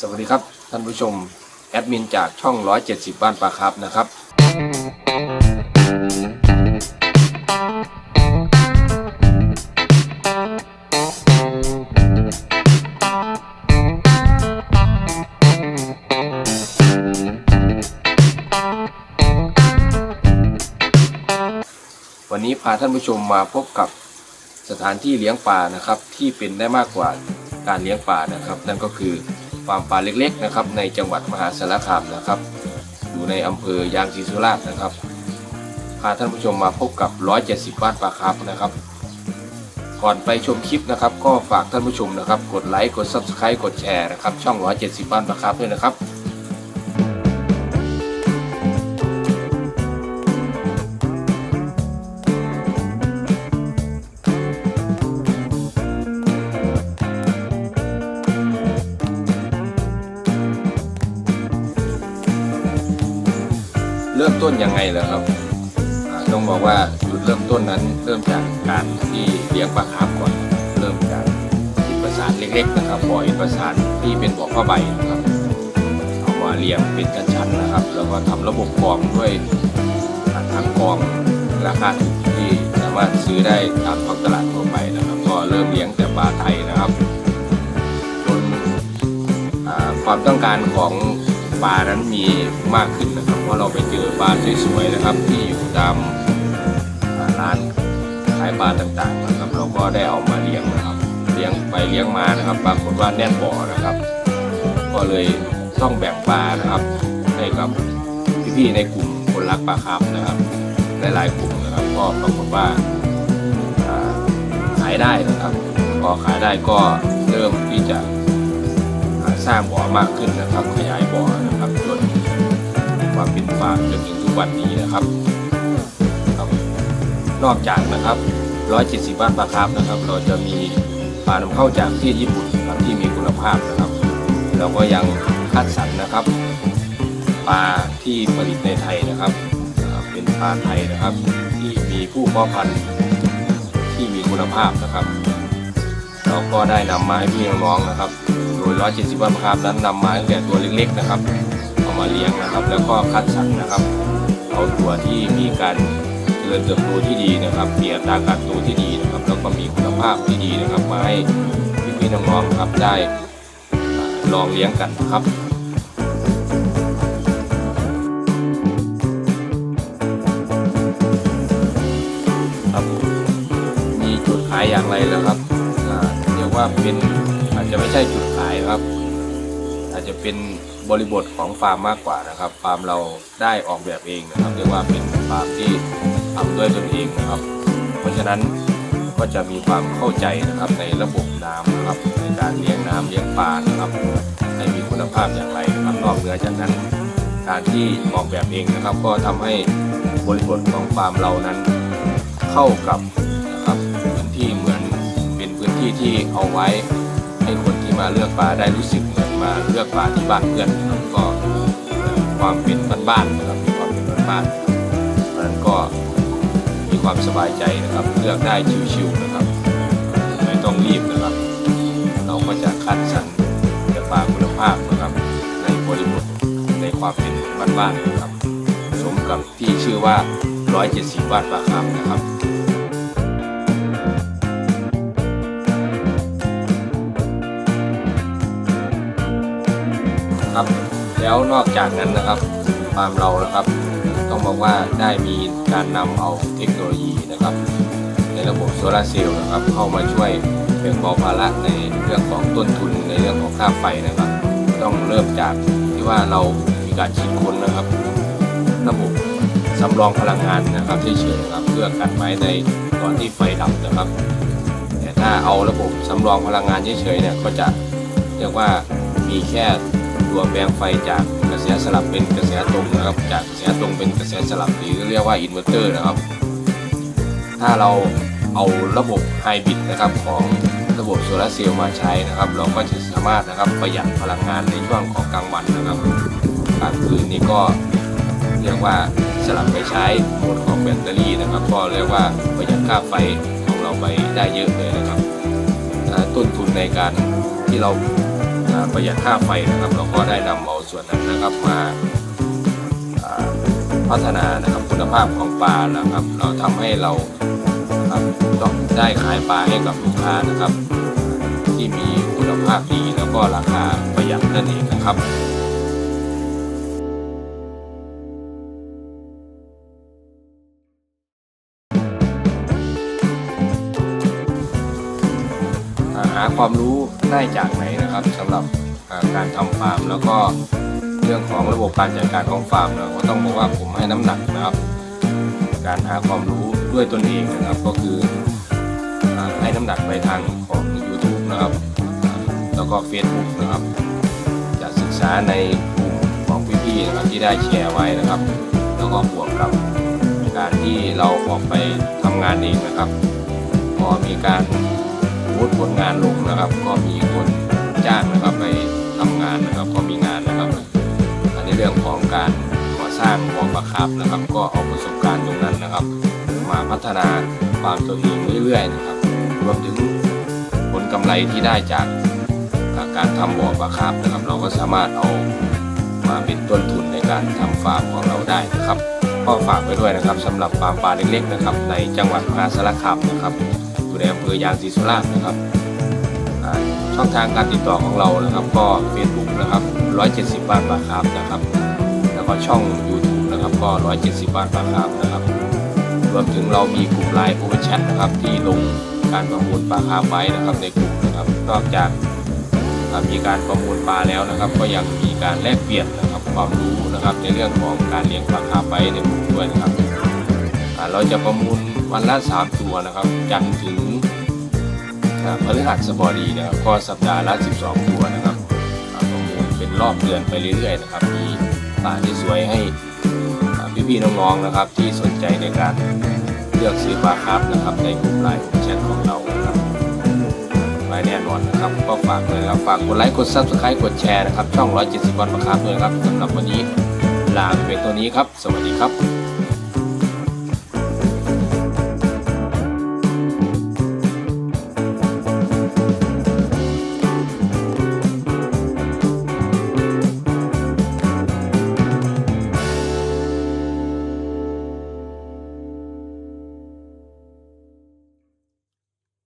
สวัสดีครับ ท่านผู้ชม แอดมินจากช่อง 170 บ้านปลาครับนะครับ วันนี้พาท่านผู้ชมมาพบกับสถานที่เลี้ยงปลานะครับ ที่เป็นได้มากกว่าการเลี้ยงปลานะครับ นั่นก็คือ ฟาร์มปลาเล็กๆนะครับในจังหวัดมหาสารคามนะครับ อยู่ในอำเภอยางศรีสุราษฎร์นะครับพาท่านผู้ชมมาพบกับ 170บ้านปลาครับนะครับ ก่อนไปชมคลิปนะครับ ก็ฝากท่านผู้ชมนะครับ กดไลค์กด Subscribe กดแชร์นะครับช่อง 170บ้านปลาครับด้วยนะครับ ริ่มต้นยังไงเหรอครับต้องบอกว่าจุดเริ่มต้นนั้นเริ่มจากการที่เลี้ยงปลาคาร์ฟก่อน เริ่มจากอิฐประสานเล็กๆนะครับบ่ออิฐประสานที่เป็นบ่อผ้าใบนะครับเอามาเลี้ยงเป็นชั้นๆนะครับ แล้วก็ทำระบบกรองด้วยทางกรองราคาถูกที่สามารถซื้อได้ตามท้องตลาดทั่วไปนะครับ ก็เริ่มเลี้ยงแต่ปลาไทยนะครับจนความต้องการของ ปลานั้นมีมากขึ้นนะครับเพราะเราไปเจอปลาสวยๆนะครับ ที่อยู่ตามร้านขายปลาต่างๆนะครับ เราก็ได้เอามาเลี้ยงนะครับเลี้ยงไปเลี้ยงมานะครับ ปรากฏว่าแน่นบ่อนะครับ ก็เลยต้องแบ่งปลานะครับ ให้กับพี่ๆในกลุ่มคนรักปลาครับนะครับหลายๆกลุ่มนะครับก็ปรากฏว่าขายได้นะครับพอขายได้ก็เริ่มที่จะ สร้างบ่อมากขึ้นนะครับ ขยายบ่อนะครับจนมาเป็นฟาร์มจนถึงทุกวันนี้นะครับครับนอกจากนะครับ 170บ้านปลาคาร์ฟนะครับ เราจะมีปลานำเข้าจากที่ญี่ปุ่นนะครับที่มีคุณภาพนะครับ เราก็ยังคัดสรรนะครับปลาที่ผลิตในไทยนะครับ เป็นปลาไทยนะครับ ที่มีผู้เพาะพันธุ์ที่มีคุณภาพนะครับ เราก็ได้นำมาให้พี่น้องๆนะครับ โดย 170วันครับนั้นนำมาตั้งแต่ตัวเล็กๆนะครับเอามาเลี้ยงนะครับ แล้วก็คัดสรรนะครับ เอาตัวที่มีการเจริญเติบโตที่ดีนะครับมีอัตราการโตที่ดีนะครับ แล้วก็มีคุณภาพที่ดีนะครับ มาให้พี่ๆน้องๆครับได้ลองเลี้ยงกันนะครับครับมีจุดขายอย่างไรแล้วครับ ว่าเป็นอาจจะไม่ใช่จุดขายครับ อาจจะเป็นบริบทของฟาร์มมากกว่านะครับ ฟาร์มเราได้ออกแบบเองนะครับ เรียกว่าเป็นฟาร์มที่ทำด้วยตนเองนะครับ เพราะฉะนั้นก็จะมีความเข้าใจนะครับในระบบน้ำนะครับ ในการเลี้ยงน้ำเลี้ยงปลานะครับให้มีคุณภาพอย่างไรนะครับนอกเหนือจากนั้น การที่ออกแบบเองนะครับ ก็ทำให้บริบทของฟาร์มเรานั้น เข้ากับนะครับ ที่ที่เอาไว้ให้คนที่มาเลือกปลาได้รู้สึกเหมือนมาเลือกปลาที่บ้านเพื่อนนะครับก็ความเป็นบ้านๆนะครับมีความเป็นบ้านๆเพราะนั้นก็มีความสบายใจนะครับเลือกได้ชิวๆนะครับไม่ต้องรีบนะครับ เราก็จะคัดสรรแต่ปลาคุณภาพนะครับในบริบทในความเป็นบ้านๆนะครับสมกับที่ชื่อว่า 170 บาทปลาคำนะครับ ครับ แล้วนอกจากนั้นนะครับฟาร์มเรานะครับ ต้องบอกว่าได้มีการนำเอาเทคโนโลยีนะครับ ในระบบโซลาร์เซลล์นะครับ เข้ามาช่วยแบ่งเบาภาระในเรื่องของต้นทุนในเรื่องของค่าไฟนะครับ ต้องเริ่มจากที่ว่าเรามีการคิดค้นนะครับ ระบบสำรองพลังงานนะครับเฉยๆนะครับเพื่อกันไว้ในตอนที่ไฟดับนะครับแต่ถ้าเอาระบบสำรองพลังงานเฉยๆเนี่ยก็จะเรียกว่ามีแค่ ตัวแปลงไฟจากกระแสสลับเป็นกระแสตรงนะครับ จากกระแสตรงเป็นกระแสสลับหรือเรียกว่าอินเวอร์เตอร์นะครับ ถ้าเราเอาระบบไฮบริดนะครับของระบบโซลาร์เซลล์มาใช้นะครับ เราก็จะสามารถนะครับประหยัดพลังงานในช่วงของกลางวันนะครับกลางคืนนี้ก็เรียกว่าสลับไปใช้โหมดของแบตเตอรี่นะครับ ก็เรียกว่าประหยัดค่าไฟของเราไปได้เยอะเลยนะครับต้นทุนในการที่เรา ประหยัดค่าไฟนะครับ เราก็ได้นำเอาส่วนนั้นนะครับมาพัฒนานะครับคุณภาพของปลานะครับ เราทำให้เราครับต้องได้ขายปลาให้กับลูกค้านะครับ ที่มีคุณภาพดีแล้วก็ราคาประหยัดนั่นเองนะครับหาความรู้ได้จากไหน นะครับสำหรับการทำฟาร์ม แล้วก็เรื่องของระบบการจัดการของฟาร์มเราก็ต้องบอกว่าผมให้น้ำหนักนะครับ การหาความรู้ด้วยตนเองนะครับก็คือให้น้ำหนักไปทางของ YouTube นะครับ แล้วก็ Facebook นะครับ จะศึกษาในกลุ่มของพี่ๆนะครับที่ได้แชร์ไว้นะครับ แล้วก็บวกกับการที่เราออกไปทำงานเองนะครับ พอมีการโพสต์ผลงานลงนะครับ ก็มีคน จ้างนะครับไปทำงานนะครับก็มีงานนะครับอันในเรื่องของการก่อสร้างบ่อปลาคาร์ฟนะครับ ก็เอาประสบการณ์ตรงนั้นนะครับ มาพัฒนาฟามตัวเองเรื่อยๆนะครับรวมถึงผลกำไรที่ได้จากการทำบ่อปลาคาร์ฟนะครับ เราก็สามารถเอามาเป็นต้นทุนในการทำฟาร์มของเราได้นะครับก็ฝากไว้ด้วยนะครับสำหรับฟาร์มปลาเล็กๆนะครับ ในจังหวัดมหาสารคามนะครับอยู่ในอำเภอยางศรีสุราษฎร์นะครับ ช่องทางการติดต่อของเรานะครับ ก็ Facebook นะครับ170 บาทปลาคาร์ฟนะครับ แล้วก็ช่อง YouTube นะครับก็ 170 บาทปลาคาร์ฟนะครับ รวมถึงเรามีกลุ่มไลน์โอเ n นแชทนะครับ ที่ลงการประมูลปลาคาร์ฟไว้นะครับในกลุ่มนะครับนอกจากมีการประมูลปลาแล้วนะครับ ก็ยังมีการแลกเปลี่ยนนะครับความรู้นะครับ ในเรื่องของการเลี้ยงปลาคาร์ฟไว้ในกลุ่มด้วยนะครับเราจะประมูลวันละสามตัวนะครับจันทร์ถึง อ่าพฤหัสบดีนะครับก็สัปดาห์ละ 12 ตัวนะครับอ่าประมูลเป็นรอบเดือนไปเรื่อยๆนะครับมีป่าที่สวยให้พี่ๆน้องๆนะครับ ที่สนใจในการเลือกซื้อปลาครับนะครับ ในกลุ่มไลน์กลุ่มแชทของเรานะครับไว้แน่นอนนะครับ ก็ฝากเลยนะครับฝากกดไลค์กด subscribe กดแชร์นะครับช่อง 170 วันประครับด้วยครับสำหรับวันนี้ลาไปเป็นตัวนี้ครับ สวัสดีครับ